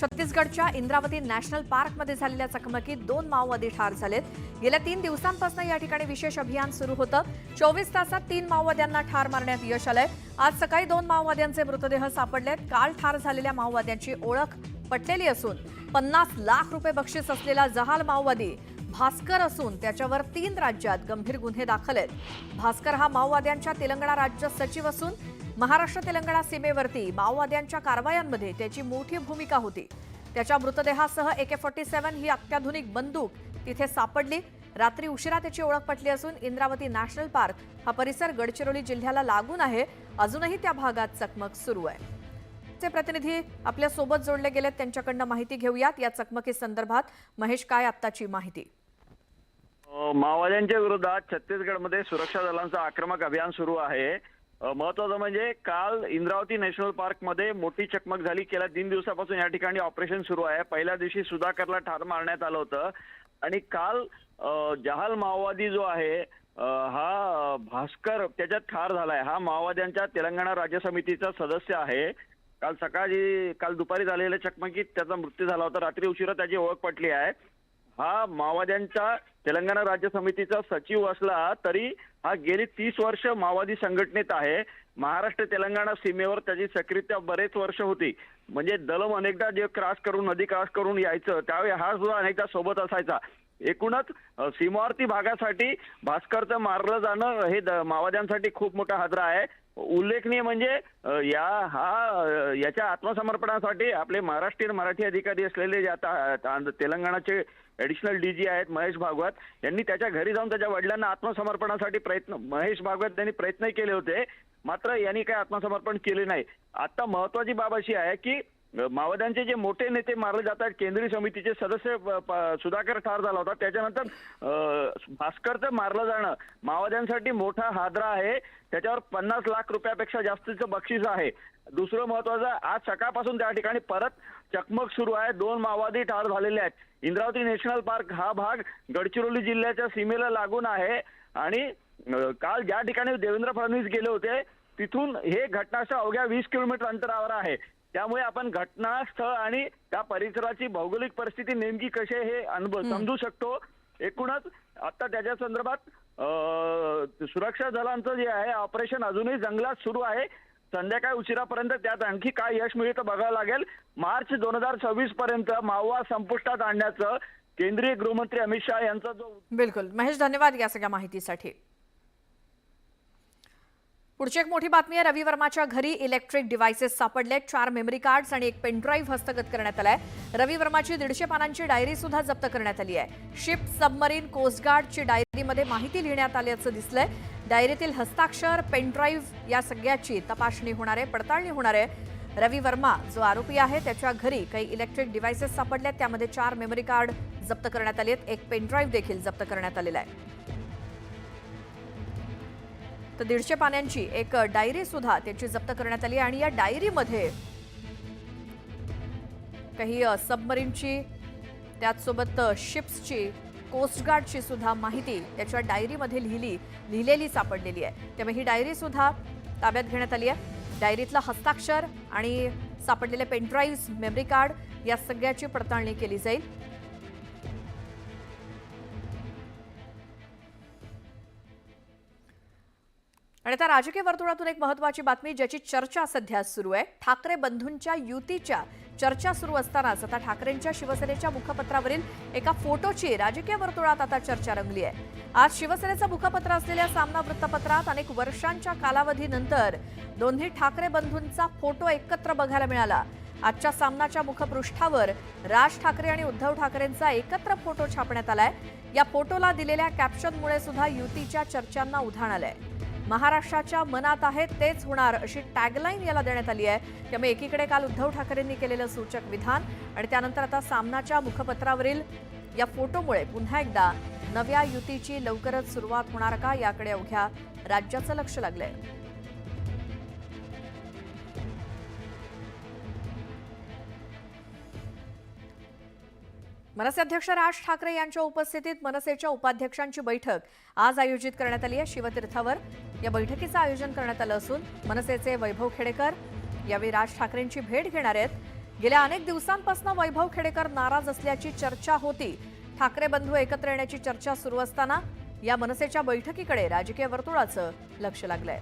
छत्तीसगडच्या इंद्रावती नॅशनल पार्कमध्ये झालेल्या चकमकीत दोन माओवादी ठार झालेत. गेल्या तीन दिवसांपासून या ठिकाणी विशेष अभियान सुरू होतं. चोवीस तासात तीन माओवाद्यांना ठार मारण्यात यश आलंय. आज सकाळी दोन माओवाद्यांचे मृतदेह सापडलेत. काल ठार झालेल्या माओवाद्यांची ओळख पटलेली असून पन्नास लाख रुपये बक्षीस असलेला जहाल माओवादी भास्कर असून त्याच्यावर तीन राज्यात गंभीर गुन्हे दाखल आहेत. भास्कर हा माओवाद्यांच्या तेलंगणा राज्य सचिव असून महाराष्ट्र तेलंगणा सीमेवरती माओवाद्यांच्या कारवायांमध्ये त्याची मोठी भूमिका होती. त्याच्या मृतदेहासह ए के फोर्टी सेव्हन ही अत्याधुनिक बंदूक तिथे सापडली. रात्री उशिरा त्याची ओळख पटली असून इंद्रावती नॅशनल पार्क हा परिसर गडचिरोली जिल्ह्याला लागून आहे. अजूनही त्या भागात चकमक सुरू आहे. चे प्रतिनिधी आपल्यासोबत जोडले गेलेत. त्यांच्याकडनं माहिती घेऊयात. या चकमकी संदर्भात महेश काय आत्ताची माहिती? माओवाद्यांच्या विरोधात छत्तीसगडमध्ये सुरक्षा दलांचं आक्रमक अभियान सुरू आहे. महत्वाचं म्हणजे काल इंद्रावती नॅशनल पार्कमध्ये मोठी चकमक झाली. गेल्या तीन दिवसापासून या ठिकाणी ऑपरेशन सुरू आहे. पहिल्या दिवशी सुधाकरला ठार मारण्यात आलं होतं. आणि काल जहाल माओवादी जो आहे हा भास्कर त्याच्यात ठार झालाय. हा माओवाद्यांच्या तेलंगणा राज्य समितीचा सदस्य आहे. काल सकाळी काल दुपारी झालेल्या चकमकीत त्याचा मृत्यू झाला होता. रात्री उशिरा त्याची ओळख पटली आहे. हा माओवाद्यांचा तेलंगणा राज्य समितीचा सचिव असला तरी हा गेली तीस वर्ष माओवादी संघटनेत आहे. महाराष्ट्र तेलंगणा सीमेवर त्याची सक्रियता बरेच वर्ष होती. म्हणजे दलम अनेकदा जे क्रॉस करून नदी क्रॉस करून यायचं त्यावेळी हा सुद्धा अनेकदा सोबत असायचा. एकूणच सीमावर्ती भागासाठी भास्करचं मारलं जाणं हे माओवाद्यांसाठी खूप मोठा हादरा आहे. उल्लेखनीय म्हणजे या हा याच्या आत्मसमर्पणासाठी आपले महाराष्ट्रीयन मराठी अधिकारी असलेले जे आता तेलंगणाचे ऍडिशनल डीजी आहेत महेश भागवत यांनी त्याच्या घरी जाऊन त्याच्या वडिलांना आत्मसमर्पणासाठी प्रयत्न महेश भागवत यांनी प्रयत्नही केले होते मात्र यांनी काही आत्मसमर्पण केले नाही. आता महत्वाची बाब अशी आहे की माओवाद्यांचे जे मोठे नेते मारले जातात केंद्रीय समितीचे सदस्य प- सुधाकर ठार झाला होता. त्याच्यानंतर भास्करचं मारलं जाणं. माओवाद्यांसाठी मोठा हादरा आहे. त्याच्यावर पन्नास लाख रुपयापेक्षा जास्तीचं बक्षीस आहे. दुसरं महत्वाचं आज सकाळपासून त्या ठिकाणी परत चकमक सुरू आहे. दोन माओवादी ठार झालेले आहेत. इंद्रावती नॅशनल पार्क हा भाग गडचिरोली जिल्ह्याच्या सीमेला लागून आहे. आणि काल ज्या ठिकाणी देवेंद्र फडणवीस गेले होते तिथून हे घटनाच्या अवघ्या वीस किलोमीटर अंतरावर आहे. त्यामुळे आपण घटनास्थळ आणि त्या परिसराची भौगोलिक परिस्थिती नेमकी कशी हे अनुभव समजू शकतो. एकूणच आता त्याच्या संदर्भात सुरक्षा दलांचं जे आहे ऑपरेशन अजूनही जंगलात सुरू आहे. संध्याकाळी उशिरापर्यंत त्यात आणखी काय यश मिळतं बघावं लागेल. मार्च दोन हजार सव्वीस पर्यंत माओवाद संपुष्टात आणण्याचं केंद्रीय गृहमंत्री अमित शहा यांचा जो बिलकुल. महेश धन्यवाद या सगळ्या माहितीसाठी. पुढची एक मोठी बातमी आहे. रवी वर्माच्या घरी इलेक्ट्रिक डिव्हायसेस सापडले चार मेमरी कार्ड्स आणि एक पेनड्राईव्ह हस्तगत करण्यात आलाय. रवी वर्माची दीडशे पानांची डायरी सुद्धा जप्त करण्यात आली आहे. शिप सबमरीन कोस्टगार्डची डायरीमध्ये माहिती लिहिण्यात आल्याचं दिसलंय. डायरीतील हस्ताक्षर पेनड्राईव्ह या सगळ्याची तपासणी होणार आहे पडताळणी होणार आहे. रवी वर्मा जो आरोपी आहे त्याच्या घरी काही इलेक्ट्रिक डिव्हायसेस सापडले आहेत त्यामध्ये चार मेमरी कार्ड जप्त करण्यात आले आहेत एक पेनड्राईव्ह देखील जप्त करण्यात आलेला आहे. तर दीडशे पाण्यांची एक डायरी सुद्धा त्याची जप्त करण्यात आली आहे आणि या डायरीमध्ये काही सबमरीनची त्याचसोबत शिप्सची कोस्टगार्डची सुद्धा माहिती त्याच्या डायरीमध्ये लिहिली लिहिलेली सापडलेली आहे. त्यामुळे ही डायरी सुद्धा ताब्यात घेण्यात आली आहे. डायरीतलं हस्ताक्षर आणि सापडलेले पेनड्राईव्ह मेमरी कार्ड या सगळ्याची पडताळणी केली जाईल. आणि आता राजकीय वर्तुळातून एक महत्वाची बातमी ज्याची चर्चा सध्या सुरू आहे. ठाकरे बंधूंच्या युतीच्या चर्चा सुरू असतानाच आता ठाकरेंच्या शिवसेनेच्या मुखपत्रावरील एका फोटोची राजकीय वर्तुळात आता चर्चा रंगली आहे. आज शिवसेनेचं मुखपत्र असलेल्या सामना वृत्तपत्रात अनेक वर्षांच्या कालावधीनंतर दोन्ही ठाकरे बंधूंचा फोटो एकत्र बघायला मिळाला. आजच्या सामनाच्या मुखपृष्ठावर राज ठाकरे आणि उद्धव ठाकरेंचा एकत्र फोटो छापण्यात आलाय. या फोटोला दिलेल्या कॅप्शनमुळे सुद्धा युतीच्या चर्चांना उधाण आलंय. महाराष्ट्राच्या मनात आहे तेच होणार अशी टॅगलाईन याला देण्यात आली आहे. त्यामुळे एकीकडे काल उद्धव ठाकरेंनी केलेलं सूचक विधान आणि त्यानंतर आता सामनाच्या मुखपत्रावरील या फोटोमुळे पुन्हा एकदा नव्या युतीची लवकरच सुरुवात होणार का याकडे अवघ्या राज्याचं लक्ष लागलंय. मनसे अध्यक्ष राज ठाकरे यांच्या उपस्थितीत मनसेच्या उपाध्यक्षांची बैठक आज आयोजित करण्यात आली आहे. शिवतीर्थावर या बैठकीचं आयोजन करण्यात आलं असून मनसेचे वैभव खेडेकर यावेळी राज ठाकरेंची भेट घेणार आहेत. गेल्या अनेक दिवसांपासून वैभव खेडेकर नाराज असल्याची चर्चा होती. ठाकरे बंधू एकत्र येण्याची चर्चा सुरू असताना या मनसेच्या बैठकीकडे राजकीय वर्तुळाचं लक्ष लागलंय.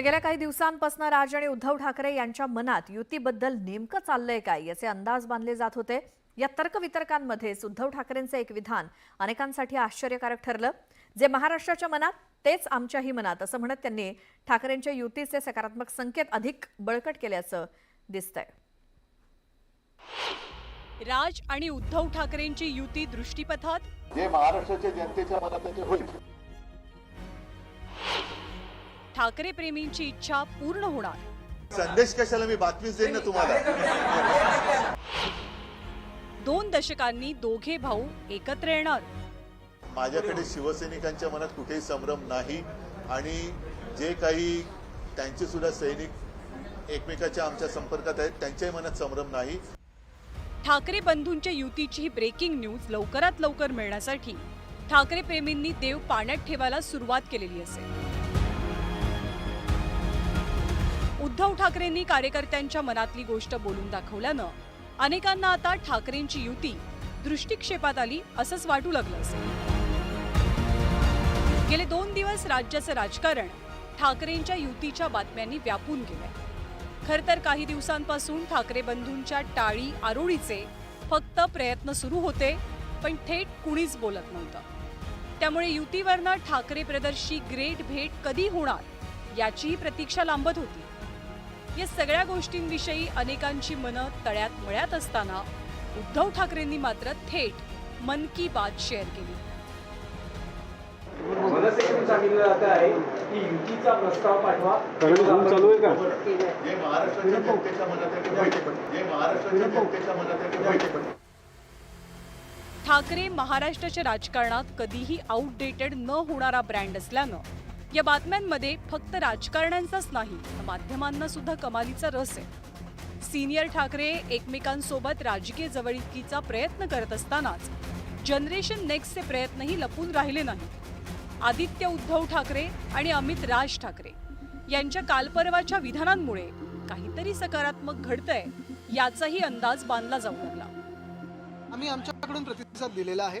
तर गेल्या काही दिवसांपासून राज आणि उद्धव ठाकरे यांच्या मनात युतीबद्दल नेमकं चाललंय काय याचे अंदाज बांधले जात होते. या तर्कवितर्कांमध्येच उद्धव ठाकरेंचं एक विधान अनेकांसाठी आश्चर्यकारक ठरलं. जे महाराष्ट्राच्या मनात तेच आमच्याही मनात असं म्हणत त्यांनी ठाकरेंच्या युतीचे सकारात्मक संकेत अधिक बळकट केल्याचं दिसतंय. राज आणि उद्धव ठाकरेंची युती दृष्टीपथात? जे महाराष्ट्राच्या जनतेच्या मनात होईल. ठाकरे प्रेमींची इच्छा पूर्ण होणार. संदेश कशाला मी बातमीच देईन ना तुम्हाला? दोन दशकांनी दोघे भाऊ एकत्र येणार. माझ्याकडे शिवसैनिकांच्या मनात कुठेही संभ्रम नाही आणि जे काही त्यांचे सुद्धा सैनिक एकमेकाच्या आमच्या संपर्कात आहेत त्यांच्याही मनात संभ्रम नाही. ठाकरे बंधूंच्या युतीची ही ब्रेकिंग न्यूज लवकरात लवकर मिळण्यासाठी ठाकरे प्रेमींनी देव पाण्यात ठेवायला सुरुवात केलेली असेल. उद्धव ठाकरेंनी कार्यकर्त्यांच्या मनातली गोष्ट बोलून दाखवल्यानं अनेकांना आता ठाकरेंची युती दृष्टिक्षेपात आली असंच वाटू लागलं असेल. गेले दोन दिवस राज्याचं राजकारण ठाकरेंच्या युतीच्या बातम्यांनी व्यापून गेलंय. खर तर काही दिवसांपासून ठाकरे बंधूंच्या टाळी आरोळीचे फक्त प्रयत्न सुरू होते पण थेट कुणीच बोलत नव्हतं. त्यामुळे युतीवरनं ठाकरे प्रदर्शी ग्रेट भेट कधी होणार याचीही प्रतीक्षा लांबत होती. या सगळ्या गोष्टींविषयी अनेकांची मनं तळ्यात मळ्यात असताना उद्धव ठाकरेंनी मात्र थेट मन की बात शेअर केली. ठाकरे महाराष्ट्राच्या राजकारणात कधीही आउटडेटेड न होणारा ब्रँड असल्यानं या बातम्यांमध्ये फक्त राजकारण्यांचाच नाही तर माध्यमांना सुद्धा कमालीचा रस आहे. सिनियर ठाकरे एकमेकांसोबत राजकीय जवळीकीचा प्रयत्न करत असतानाच जनरेशन नेक्स्टचे प्रयत्नही लपून राहिले नाही आदित्य उद्धव ठाकरे आणि अमित राज ठाकरे यांच्या कालपर्वाच्या विधानांमुळे काहीतरी सकारात्मक घडतंय याचाही अंदाज बांधला जाऊ लागला. आम्ही आमच्याकडून प्रतिसाद दिलेला आहे.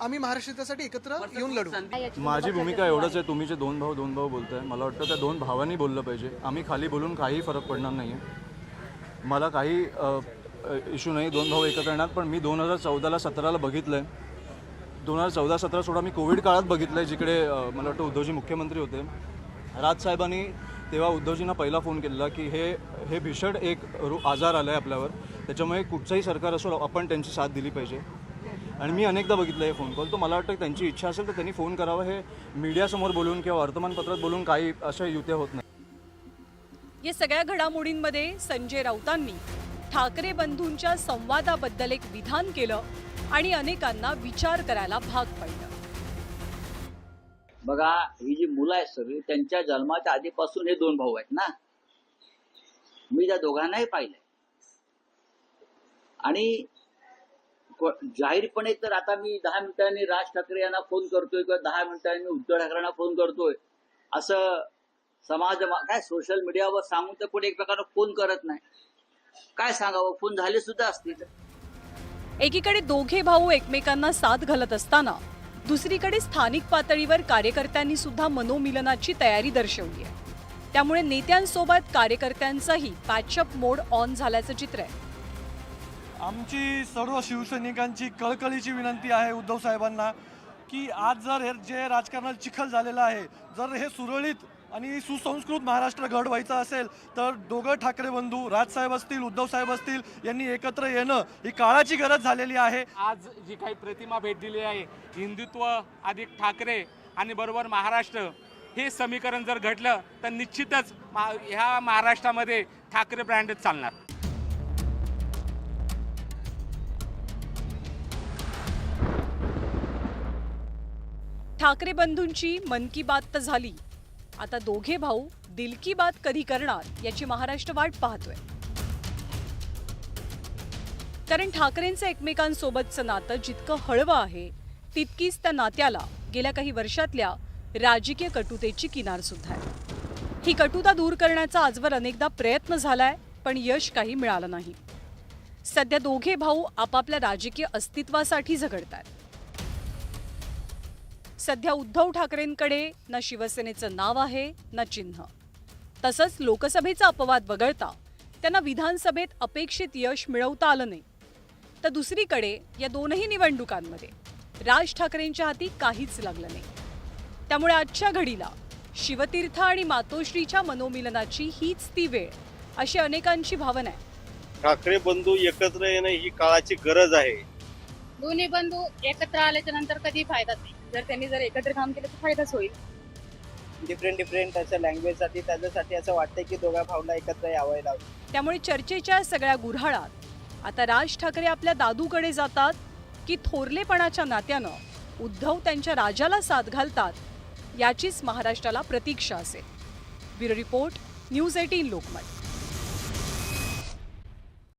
आम्ही महाराष्ट्र हितासाठी एकत्र येऊन लढू. माझी भूमिका एवढंच आहे? तुम्ही जे दोन भाऊ दोन भाऊ बोलताय मला वाटतं त्या दोन भावांनी बोललं पाहिजे. आम्ही खाली बोलून काही फरक पडणार नाही आहे मला काही इश्यू नाही दोन भाऊ एकत्र येणार पण मी दोन हजार चौदाला सतराला बघितलं आहे दोन हजार चौदा सतरा सोडा मी कोविड काळात बघितलं आहे जिकडे मला वाटतं उद्धवजी मुख्यमंत्री होते. राजसाहेबांनी तेव्हा उद्धवजींना पहिला फोन केलेला की हे हे भीषण एक रो आजार आला आहे आपल्यावर. त्याच्यामुळे कुठचंही सरकार असो आपण त्यांची साथ दिली पाहिजे. आणि मी अनेकदा बघितलं हे फोन कॉल तो मला वाटतं त्यांची इच्छा असेल तर त्यांनी फोन करावा हे मीडियासमोर बोलून किंवा वर्तमानपत्रात बोलून काही अशा युत्या होत नाही. या सगळ्या घडामोडींमध्ये संजय राऊतांनी ठाकरे बंधूंच्या संवादाबद्दल एक विधान केलं आणि अनेकांना विचार करायला भाग पाडलं. बघा ही जी मुलं आहेत सगळी त्यांच्या जन्माच्या आधीपासून हे दोन भाऊ आहेत ना? मी त्या दोघांनाही पाहिलंय. आणि जाहीरपणे तर आता मी दहा मिनिटांनी राज ठाकरे यांना फोन करतोय किंवा दहा मिनिटांनी उद्धव ठाकरेंना फोन करतोय. असं समाज काय सोशल मीडियावर सांगून तर पुढे एकमेकांना फोन करत नाही. काय सांगावं? फोन झाले सुद्धा असतील. एकीकडे दोघे भाऊ एकमेकांना साथ घालत असताना दुसरीकडे स्थानिक पातळीवर कार्यकर्त्यांनी सुद्धा मनोमिलनाची तयारी दर्शवली आहे. त्यामुळे नेत्यांसोबत कार्यकर्त्यांचाही पॅचअप मोड ऑन झाल्याचं चित्र आहे. आमची सर्व शिवसैनिकांची कळकळीची विनंती आहे उद्धव साहेबांना की आज जर हे जे राजकारणात चिखल झालेलं आहे जर हे सुरळीत आणि सुसंस्कृत महाराष्ट्र घडवायचं असेल तर दोघं ठाकरे बंधू राजसाहेब असतील उद्धव साहेब असतील यांनी एकत्र येणं ही काळाची गरज झालेली आहे. आज जी काही प्रतिमा भेट दिली आहे हिंदुत्व अधिक ठाकरे आणि बरोबर महाराष्ट्र हे समीकरण जर घडलं तर निश्चितच मा ह्या महाराष्ट्रामध्ये ठाकरे ब्रँडच चालणार. ठाकरे बंधूंची मन की बात तर झाली. आता दोघे भाऊ दिल की बात कधी करणार याची महाराष्ट्र वाट पाहतोय. कारण ठाकरेंचं एकमेकांसोबतचं नातं जितकं हळवं आहे तितकीच त्या नात्याला गेल्या काही वर्षातल्या राजकीय कटुतेची किनार सुद्धा आहे. ही कटुता दूर करण्याचा आजवर अनेकदा प्रयत्न झालाय पण यश काही मिळालं नाही. सध्या दोघे भाऊ आपापल्या राजकीय अस्तित्वासाठी झगडतात सध्या उद्धव ठाकरेंकडे ना शिवसेनेचं नाव आहे ना चिन्ह. तसंच लोकसभेचा अपवाद वगळता त्यांना विधानसभेत अपेक्षित यश मिळवता आलं नाही. तर दुसरीकडे या दोनही निवडणुकांमध्ये राज ठाकरेंच्या हाती काहीच लागलं नाही. त्यामुळे आजच्या घडीला शिवतीर्थ आणि मातोश्रीच्या मनोमिलनाची हीच ती वेळ अशी अनेकांची भावना आहे. ठाकरे बंधू एकत्र येणं ही काळाची गरज आहे. दोन्ही बंधू एकत्र आल्याच्यानंतर कधी फायदाच नाही. जर त्यांनी जर एकत्र काम केलं तर फायदाच होईल. डिफरंट डिफरंट असं लँग्वेजसाठी त्याच्यासाठी असं वाटतं की दोघा भावना एकत्र यावं लावलं त्यामुळे चर्चेच्या सगळ्या गुऱ्हाळात आता राज ठाकरे आपल्या दादूकडे जातात की थोरलेपणाच्या नात्यानं उद्धव त्यांच्या राजाला साथ घालतात याचीच महाराष्ट्राला प्रतीक्षा असेल. Bureau report news eighteen Lokmat.